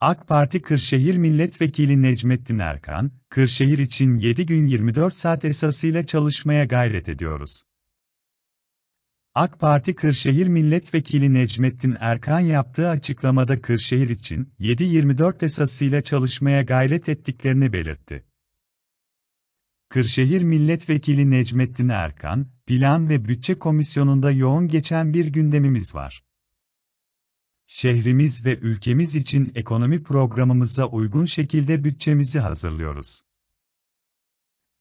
AK Parti Kırşehir Milletvekili Necmettin Erkan, Kırşehir için 7 gün 24 saat esasıyla çalışmaya gayret ediyoruz. AK Parti Kırşehir Milletvekili Necmettin Erkan yaptığı açıklamada Kırşehir için 7-24 esasıyla çalışmaya gayret ettiklerini belirtti. Kırşehir Milletvekili Necmettin Erkan, Plan ve Bütçe Komisyonu'nda yoğun geçen bir gündemimiz var. Şehrimiz ve ülkemiz için ekonomi programımıza uygun şekilde bütçemizi hazırlıyoruz.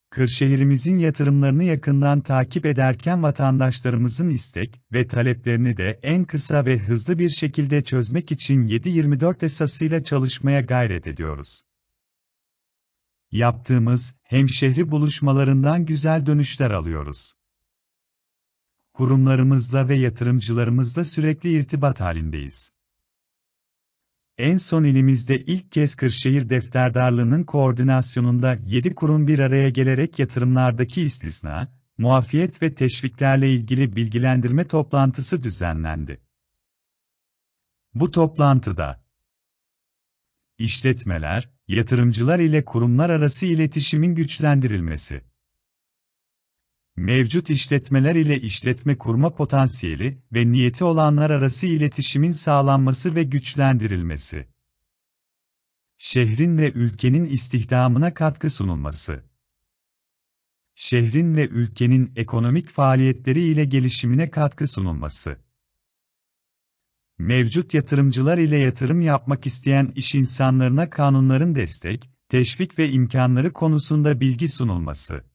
Kırşehirimizin yatırımlarını yakından takip ederken vatandaşlarımızın istek ve taleplerini de en kısa ve hızlı bir şekilde çözmek için 7-24 esasıyla çalışmaya gayret ediyoruz. Yaptığımız hemşehri buluşmalarından güzel dönüşler alıyoruz. Kurumlarımızla ve yatırımcılarımızla sürekli irtibat halindeyiz. En son ilimizde ilk kez Kırşehir Defterdarlığı'nın koordinasyonunda 7 kurum bir araya gelerek yatırımlardaki istisna, muafiyet ve teşviklerle ilgili bilgilendirme toplantısı düzenlendi. Bu toplantıda işletmeler, yatırımcılar ile kurumlar arası iletişimin güçlendirilmesi, mevcut işletmeler ile işletme kurma potansiyeli ve niyeti olanlar arası iletişimin sağlanması ve güçlendirilmesi. Şehrin ve ülkenin istihdamına katkı sunulması. Şehrin ve ülkenin ekonomik faaliyetleri ile gelişimine katkı sunulması. Mevcut yatırımcılar ile yatırım yapmak isteyen iş insanlarına kanunların destek, teşvik ve imkanları konusunda bilgi sunulması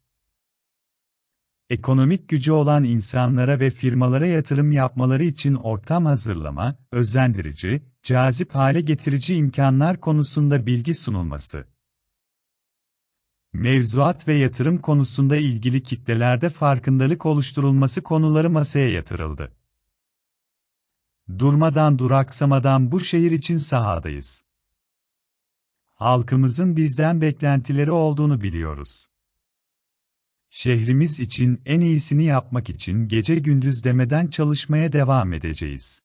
ekonomik gücü olan insanlara ve firmalara yatırım yapmaları için ortam hazırlama, özendirici, cazip hale getirici imkanlar konusunda bilgi sunulması. Mevzuat ve yatırım konusunda ilgili kitlelerde farkındalık oluşturulması konuları masaya yatırıldı. Durmadan duraksamadan bu şehir için sahadayız. Halkımızın bizden beklentileri olduğunu biliyoruz. Şehrimiz için en iyisini yapmak için gece gündüz demeden çalışmaya devam edeceğiz.